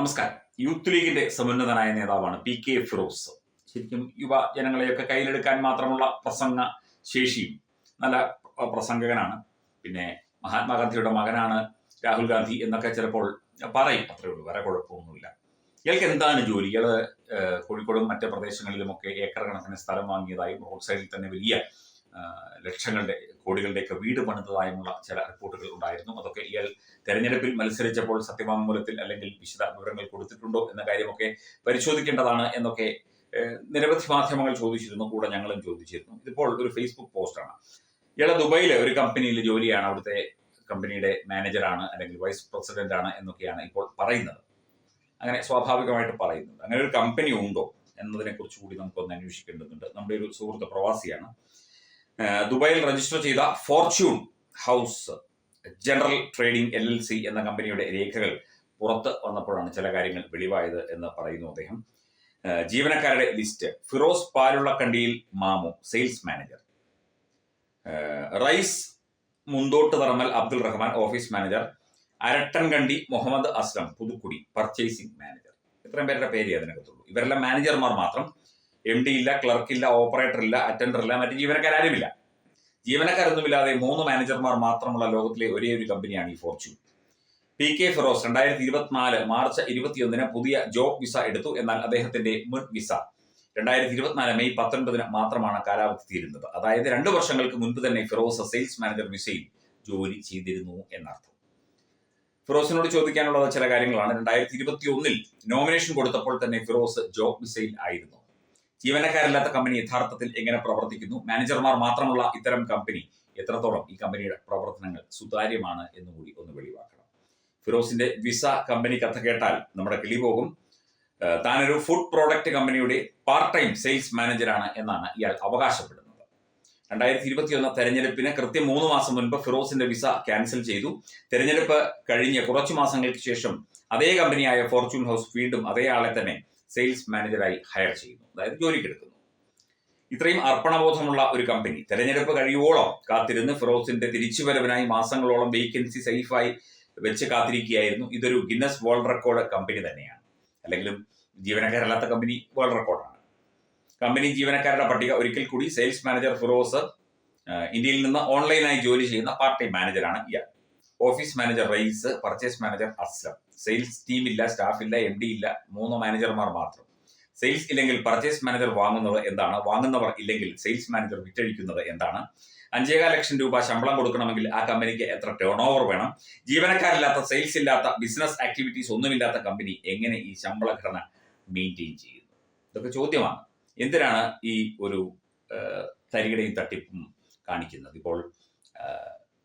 നമസ്കാരം. യൂത്ത് ലീഗിന്റെ സമുന്നതനായ നേതാവാണ് പി കെ ഫിറോസ് ശരിക്കും യുവ ജനങ്ങളെയൊക്കെ കയ്യിലെടുക്കാൻ മാത്രമുള്ള പ്രസംഗ ശേഷിയും നല്ല പ്രസംഗകനാണ്. പിന്നെ മഹാത്മാഗാന്ധിയുടെ മകനാണ് രാഹുൽ ഗാന്ധി എന്നൊക്കെ ചിലപ്പോൾ പറയും. അത്രേ ഉള്ളൂ വേറെ കുഴപ്പമൊന്നുമില്ല. ഇയാൾക്ക് എന്താണ് ജോലി? ഇയാൾ കോഴിക്കോടും മറ്റ് പ്രദേശങ്ങളിലുമൊക്കെ ഏക്കർ കണക്കിന് സ്ഥലം വാങ്ങിയതായും റോഡ് സൈഡിൽ തന്നെ വലിയ ലക്ഷങ്ങളുടെ കോടികളുടെയൊക്കെ വീട് പണിതതായുമുള്ള ചില റിപ്പോർട്ടുകൾ ഉണ്ടായിരുന്നു. അതൊക്കെ ഇയാൾ തെരഞ്ഞെടുപ്പിൽ മത്സരിച്ചപ്പോൾ സത്യവാങ്മൂലത്തിൽ അല്ലെങ്കിൽ വിശദ വിവരങ്ങൾ കൊടുത്തിട്ടുണ്ടോ എന്ന കാര്യമൊക്കെ പരിശോധിക്കേണ്ടതാണ് എന്നൊക്കെ നിരവധി മാധ്യമങ്ങൾ ചോദിച്ചിരുന്നു. കൂടെ ഞങ്ങളും ചോദിച്ചിരുന്നു. ഇതിപ്പോൾ ഒരു ഫേസ്ബുക്ക് പോസ്റ്റാണ് ഇയാളെ ദുബൈയിലെ ഒരു കമ്പനിയിൽ ജോലിയാണ്. അവിടുത്തെ കമ്പനിയുടെ മാനേജറാണ് അല്ലെങ്കിൽ വൈസ് പ്രസിഡന്റ് ആണ് എന്നൊക്കെയാണ് ഇപ്പോൾ പറയുന്നത്. അങ്ങനെ സ്വാഭാവികമായിട്ട് പറയുന്നത് അങ്ങനെ ഒരു കമ്പനി ഉണ്ടോ എന്നതിനെ കുറിച്ച് കൂടി നമുക്കൊന്ന് അന്വേഷിക്കേണ്ടതുണ്ട്. നമ്മുടെ ഒരു സുഹൃത്ത് പ്രവാസിയാണ്. ദുബായിൽ രജിസ്റ്റർ ചെയ്ത fortune house general trading L L C എന്ന കമ്പനിയുടെ രേഖകൾ പുറത്ത് വന്നപ്പോഴാണ് ചില കാര്യങ്ങൾ വെളിവായത് എന്ന് പറയുന്നു അദ്ദേഹം. ജീവനക്കാരുടെ ലിസ്റ്റ് ഫിറോസ് പാലുള്ള കണ്ടിയിൽ Mamu sales manager Rais മുന്തോട്ട് Tharamal Abdul Rahman office manager Arattan Arattankandi Muhammad Aslam Puthukkudi purchasing manager ഇത്രയും പേരുടെ പേര് അതിനകത്തുള്ളൂ. ഇവരെല്ലാം മാനേജർമാർ മാത്രം. എം ഡി ഇല്ല ക്ലർക്ക് ഇല്ല ഓപ്പറേറ്റർ ഇല്ല അറ്റൻഡർ ഇല്ല മറ്റ് ജീവനക്കാരുമില്ല ജീവനക്കാരൊന്നുമില്ലാതെ മൂന്ന് മാനേജർമാർ മാത്രമുള്ള ലോകത്തിലെ ഒരേ ഒരു കമ്പനിയാണ് ഈ ഫോർച്യൂൺ പി കെ ഫിറോസ് രണ്ടായിരത്തി ഇരുപത്തിനാല് മാർച്ച് ഇരുപത്തിയൊന്നിന് പുതിയ ജോബ് വിസ എടുത്തു എന്നാൽ അദ്ദേഹത്തിന്റെ മുൻ വിസ രണ്ടായിരത്തി ഇരുപത്തിനാല് മെയ് പത്തൊൻപതിന് മാത്രമാണ് കാലാവധി തീരുന്നത്. അതായത് രണ്ട് വർഷങ്ങൾക്ക് മുൻപ് തന്നെ ഫിറോസ് സെയിൽസ് മാനേജർ വിസയിൽ ജോലി ചെയ്തിരുന്നു എന്നർത്ഥം. ഫിറോസിനോട് ചോദിക്കാനുള്ളത് ചില കാര്യങ്ങളാണ്. രണ്ടായിരത്തി ഇരുപത്തി ഒന്നിൽ നോമിനേഷൻ കൊടുത്തപ്പോൾ തന്നെ ഫിറോസ് ജോബ് വിസയിൽ ആയിരുന്നു. ജീവനക്കാരില്ലാത്ത കമ്പനി യഥാർത്ഥത്തിൽ എങ്ങനെ പ്രവർത്തിക്കുന്നു? മാനേജർമാർ മാത്രമുള്ള ഇത്തരം കമ്പനി എത്രത്തോളം ഈ കമ്പനിയുടെ പ്രവർത്തനങ്ങൾ സുതാര്യമാണ് എന്നുകൂടി ഒന്ന് വെളിവാക്കണം. ഫിറോസിന്റെ വിസ കമ്പനി കഥ കേട്ടാൽ നമ്മുടെ കിളി പോകും. താനൊരു ഫുഡ് പ്രോഡക്റ്റ് കമ്പനിയുടെ പാർട്ട് ടൈം സെയിൽസ് മാനേജറാണ് എന്നാണ് ഇയാൾ അവകാശപ്പെടുന്നത്. രണ്ടായിരത്തി ഇരുപത്തിയൊന്ന് തെരഞ്ഞെടുപ്പിന് കൃത്യം മൂന്ന് മാസം മുൻപ് ഫിറോസിന്റെ വിസ ക്യാൻസൽ ചെയ്തു. തെരഞ്ഞെടുപ്പ് കഴിഞ്ഞ് കുറച്ചു മാസങ്ങൾക്ക് ശേഷം അതേ കമ്പനിയായ ഫോർച്യൂൺ ഹൗസ് വീണ്ടും അതേ ആളെ തന്നെ സെയിൽസ് മാനേജറായി ഹയർ ചെയ്യുന്നു. അതായത് ജോലിക്കെടുക്കുന്നു ഇത്രയും അർപ്പണബോധമുള്ള ഒരു കമ്പനി തെരഞ്ഞെടുപ്പ് കഴിയുവോളം കാത്തിരുന്ന് ഫിറോസിന്റെ തിരിച്ചുവരവിനായി മാസങ്ങളോളം വേക്കൻസി സേഫായി വെച്ച് കാത്തിരിക്കുകയായിരുന്നു. ഇതൊരു ഗിന്നസ് വേൾഡ് റെക്കോർഡ് കമ്പനി തന്നെയാണ്. അല്ലെങ്കിലും ജീവനക്കാരല്ലാത്ത കമ്പനി വേൾഡ് റെക്കോർഡാണ് കമ്പനി ജീവനക്കാരുടെ പട്ടിക ഒരിക്കൽ കൂടി സെയിൽസ് മാനേജർ ഫിറോസ് ഇന്ത്യയിൽ നിന്ന് ഓൺലൈനായി ജോലി ചെയ്യുന്ന പാർട്ട് മാനേജറാണ് ഇയാൾ. Office manager Rais purchase manager Aslam sales team ഇല്ല സ്റ്റാഫ് ഇല്ല എം ഡി ഇല്ല മൂന്ന് മാനേജർമാർ മാത്രം. സെയിൽസ് ഇല്ലെങ്കിൽ പർച്ചേസ് മാനേജർ വാങ്ങുന്നത് എന്താണ്? വാങ്ങുന്നവർ ഇല്ലെങ്കിൽ സെയിൽസ് മാനേജർ വിറ്റഴിക്കുന്നത് എന്താണ്? അഞ്ചേകാൽ ലക്ഷം രൂപ ശമ്പളം കൊടുക്കണമെങ്കിൽ ആ കമ്പനിക്ക് എത്ര ടേൺ ഓവർ വേണം? ജീവനക്കാരില്ലാത്ത സെയിൽസ് ഇല്ലാത്ത ബിസിനസ് ആക്ടിവിറ്റീസ് ഒന്നുമില്ലാത്ത കമ്പനി എങ്ങനെ ഈ ശമ്പള ഘടന മെയിന്റെയിൻ ചെയ്യുന്നു? ഇതൊക്കെ ചോദ്യമാണ്. എന്തിനാണ് ഈ ഒരു തരികടയും തട്ടിപ്പും കാണിക്കുന്നത്? ഇപ്പോൾ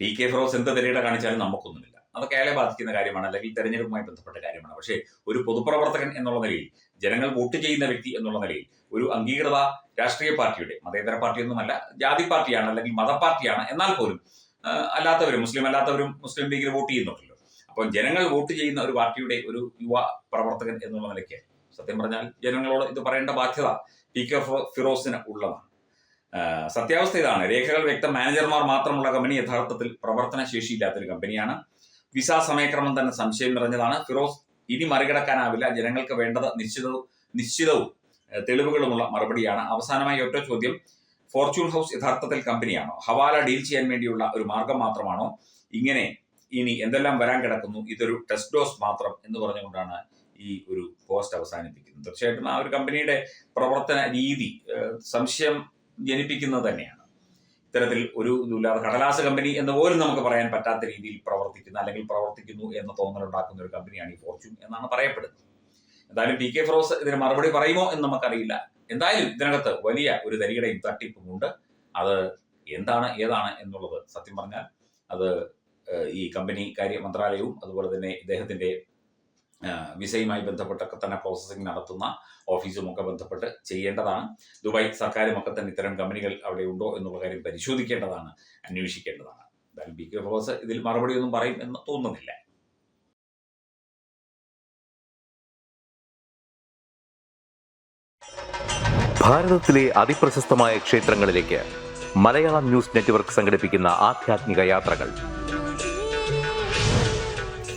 പി കെ ഫിറോസ് എന്ത് തരികിട കാണിച്ചാലും നമുക്കൊന്നുമില്ല. അതൊക്കെ അയാളെ ബാധിക്കുന്ന കാര്യമാണ് അല്ലെങ്കിൽ തെരഞ്ഞെടുപ്പുമായി ബന്ധപ്പെട്ട കാര്യമാണ്. പക്ഷേ ഒരു പൊതുപ്രവർത്തകൻ എന്നുള്ള നിലയിൽ ജനങ്ങൾ വോട്ട് ചെയ്യുന്ന വ്യക്തി എന്നുള്ള നിലയിൽ ഒരു അംഗീകൃത രാഷ്ട്രീയ പാർട്ടിയുടെ മതേതര പാർട്ടിയൊന്നുമല്ല ജാതി പാർട്ടിയാണ് അല്ലെങ്കിൽ മതപാർട്ടിയാണ് എന്നാൽ പോലും അല്ലാത്തവരും മുസ്ലിം അല്ലാത്തവരും മുസ്ലിം ലീഗിൽ വോട്ട് ചെയ്യുന്നുണ്ടല്ലോ. അപ്പോൾ ജനങ്ങൾ വോട്ട് ചെയ്യുന്ന ഒരു പാർട്ടിയുടെ ഒരു യുവ പ്രവർത്തകൻ എന്നുള്ള നിലയ്ക്ക് സത്യം പറഞ്ഞാൽ ജനങ്ങളോട് ഇത് പറയേണ്ട ബാധ്യത പി കെ ഫിറോസിന് ഉള്ളതാണ്. സത്യാവസ്ഥ ഇതാണ്. രേഖകൾ വ്യക്തം മാനേജർമാർ മാത്രമുള്ള കമ്പനി യഥാർത്ഥത്തിൽ പ്രവർത്തന ശേഷിയില്ലാത്തൊരു കമ്പനിയാണ് വിസ സമയക്രമം തന്നെ സംശയം നിറഞ്ഞതാണ്. ഫിറോസ് ഇനി മറികടക്കാനാവില്ല. ജനങ്ങൾക്ക് വേണ്ടത് നിശ്ചിതവും നിശ്ചിതവും തെളിവുകളുമുള്ള മറുപടിയാണ്. അവസാനമായി ഒറ്റ ചോദ്യം. ഫോർച്യൂൺ ഹൗസ് യഥാർത്ഥത്തിൽ കമ്പനിയാണോ ഹവാല ഡീൽ ചെയ്യാൻ വേണ്ടിയുള്ള ഒരു മാർഗം മാത്രമാണോ? ഇങ്ങനെ ഇനി എന്തെല്ലാം വരാൻ കിടക്കുന്നു? ഇതൊരു ടെസ്റ്റ് ഡോസ് മാത്രം എന്ന് പറഞ്ഞുകൊണ്ടാണ് ഈ ഒരു പോസ്റ്റ് അവസാനിപ്പിക്കുന്നത്. തീർച്ചയായിട്ടും ആ ഒരു കമ്പനിയുടെ പ്രവർത്തന രീതി സംശയം ജനിപ്പിക്കുന്നത് തന്നെയാണ്. ഇത്തരത്തിൽ ഒരു ഇതുമില്ലാതെ കടലാസ കമ്പനി എന്ന് പോലും നമുക്ക് പറയാൻ പറ്റാത്ത രീതിയിൽ പ്രവർത്തിക്കുന്ന അല്ലെങ്കിൽ പ്രവർത്തിക്കുന്നു എന്ന തോന്നലുണ്ടാക്കുന്ന ഒരു കമ്പനിയാണ് ഈ ഫോർച്യൂൺ എന്നാണ് പറയപ്പെടുന്നത്. എന്തായാലും പി കെ ഫിറോസ് ഇതിന് മറുപടി പറയുമോ എന്ന് നമുക്കറിയില്ല. എന്തായാലും ഇതിനകത്ത് വലിയ ഒരു തരികടയും തട്ടിപ്പും ഉണ്ട്. അത് എന്താണ് ഏതാണ് എന്നുള്ളത് സത്യം പറഞ്ഞാൽ അത് ഈ കമ്പനി കാര്യ മന്ത്രാലയവും അതുപോലെ തന്നെ ഇദ്ദേഹത്തിന്റെ വിസയുമായി ബന്ധപ്പെട്ടൊക്കെ തന്നെ പ്രോസസ്സിംഗ് നടത്തുന്ന ഓഫീസുമൊക്കെ ബന്ധപ്പെട്ട് ചെയ്യേണ്ടതാണ്. ദുബായ് സർക്കാരും ഒക്കെ തന്നെ ഇത്തരം കമ്പനികൾ അവിടെ ഉണ്ടോ എന്നുള്ള കാര്യം പരിശോധിക്കേണ്ടതാണ് അന്വേഷിക്കേണ്ടതാണ്. എന്തായാലും ബി കെ ഫോസ് ഇതിൽ മറുപടി ഒന്നും പറയും എന്ന് തോന്നുന്നില്ല. ഭാരതത്തിലെ അതിപ്രശസ്തമായ ക്ഷേത്രങ്ങളിലേക്ക് മലയാളം ന്യൂസ് നെറ്റ്വർക്ക് സംഘടിപ്പിക്കുന്ന ആധ്യാത്മിക യാത്രകൾ.